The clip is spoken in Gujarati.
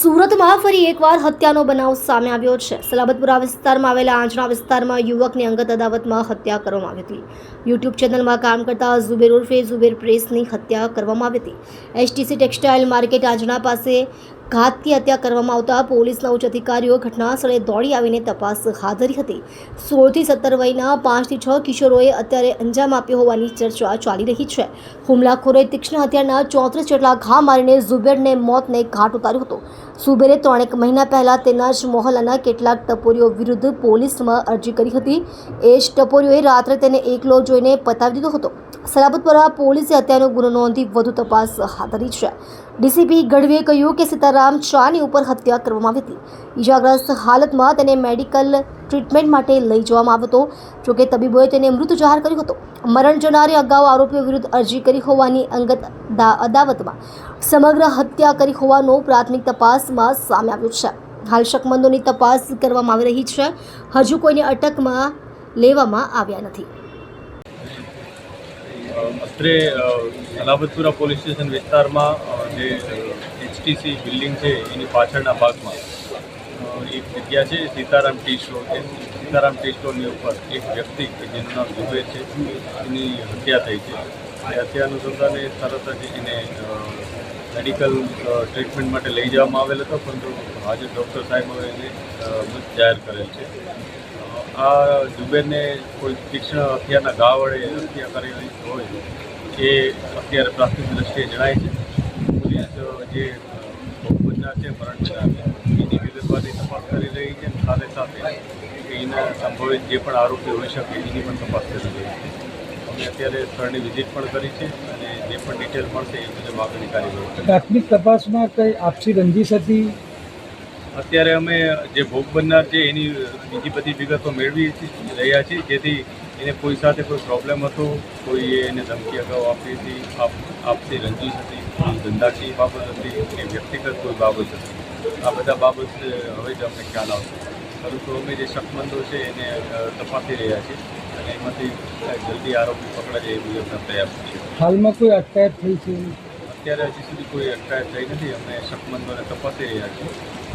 સુરતમાં ફરી એકવાર હત્યાનો બનાવ સામે આવ્યો છે. સલાબતપુરા વિસ્તારમાં આવેલા આંજણા વિસ્તારમાં યુવકની અંગત અદાવતમાં હત્યા કરવામાં આવી હતી. યુટ્યુબ ચેનલમાં કામ કરતા ઝુબેર ઉર્ફે ઝુબેર પ્રેસની હત્યા કરવામાં આવી હતી. એસટીસી ટેક્સટાઇલ માર્કેટ આંજણા પાસે ઘાતકી હત્યા કરવામાં આવતા પોલીસના ઉચ્ચ અધિકારીઓ ઘટના સ્થળે દોડી આવીને તપાસ હાથ ધરી હતી. સોળથી સત્તર વયના પાંચથી છ કિશોરોએ અત્યારે અંજામ આપ્યો હોવાની ચર્ચા ચાલી રહી છે. હુમલાખોરોએ તીક્ષ્ણ હથિયારના ચોત્રીસ જેટલા ઘા મારીને ઝુબેરને મોતને ઘાટ ઉતાર્યો હતો. ઝુબેરે ત્રણેક મહિના પહેલાં તેના જ મોહલ્લાના કેટલાક ટપોરીઓ વિરુદ્ધ પોલીસમાં અરજી કરી હતી. એ જ ટપોરીઓએ રાત્રે તેને એકલો જોઈને પતાવી દીધો હતો. સલાબતપુરા પોલીસે હત્યાનો ગુનો નોંધી વધુ તપાસ હાથ ધરી છે. ડીસીપી ગઢવીએ કહ્યું કે સીતારામ ચાની ઉપર હત્યા કરવામાં આવી હતી. ઇજાગ્રસ્ત હાલતમાં તેને મેડિકલ ટ્રીટમેન્ટ માટે લઈ જવામાં આવ્યો હતો. જોકે તબીબોએ તેને મૃત જાહેર કર્યો હતો. મરણ જનારે અગાઉ આરોપીઓ વિરુદ્ધ અરજી કરી હોવાની અંગત અદાવતમાં સમગ્ર હત્યા કરી હોવાનો પ્રાથમિક તપાસમાં સામે આવ્યું છે. હાલ શકમંદોની તપાસ કરવામાં આવી રહી છે. હજુ કોઈને અટકમાં લેવામાં આવ્યા નથી. અત્રે સલાબતપુરા પોલીસ સ્ટેશન વિસ્તારમાં જે એચટીસી બિલ્ડિંગ છે, એની પાછળના ભાગમાં એક જગ્યા છે, સીતારામ ટી સ્ટોર છે. સીતારામ ટી સ્ટોરની ઉપર એક વ્યક્તિ, કે જેનું નામ ઝુબેર છે, એની હત્યા થઈ છે. એ હત્યા અનુસંધાને તરત જ એને મેડિકલ ટ્રીટમેન્ટ માટે લઈ જવામાં આવેલ હતો, પરંતુ હાજર ડૉક્ટર સાહેબોએ એને જાહેર કરેલ છે. આ જુબેરને કોઈ તીક્ષ્ણ હથિયારના ઘા વડે હત્યા કરેલી હોય એ અત્યારે પ્રાથમિક દ્રષ્ટિએ જણાય છે. પોલીસ જે ભોગબજના છે મરણ જનાર એની વિગતવારની તપાસ કરી રહી છે સાથે સાથે એના સંભવિત જે પણ આરોપી હોઈ શકે એની પણ તપાસ કરી રહી છે. અમે અત્યારે સ્થળની વિઝિટ પણ કરી છે અને જે પણ ડિટેલ મળશે એ મુજબ આગળની કાર્યવાહી. પ્રાથમિક તપાસમાં કંઈ આપસી રંજીશ હતી? અત્યારે અમે જે ભોગ બનનાર છે એની બીજી બધી વિગતો મેળવી રહ્યા છીએ જેથી એને કોઈ સાથે કોઈ પ્રોબ્લેમ હતો કોઈએ એને ધમકી અગાઉ આપી હતી આપ આપતી રંજીશ હતી ધંધાકીય બાબત હતી કે વ્યક્તિગત કોઈ બાબત હતી. આ બધા બાબત હવે જ અમને ખ્યાલ આવશે. પરંતુ અમે જે શકમંદો છે એને તપાસી રહ્યા છીએ અને એમાંથી જલ્દી આરોપી પકડાય એ મુજબના પ્રયાસ છે. હાલમાં કોઈ અટકાયત થઈ છે? અત્યારે હજી સુધી કોઈ અટકાયત થઈ નથી અમે શકમંદોને તપાસી રહ્યા છીએ.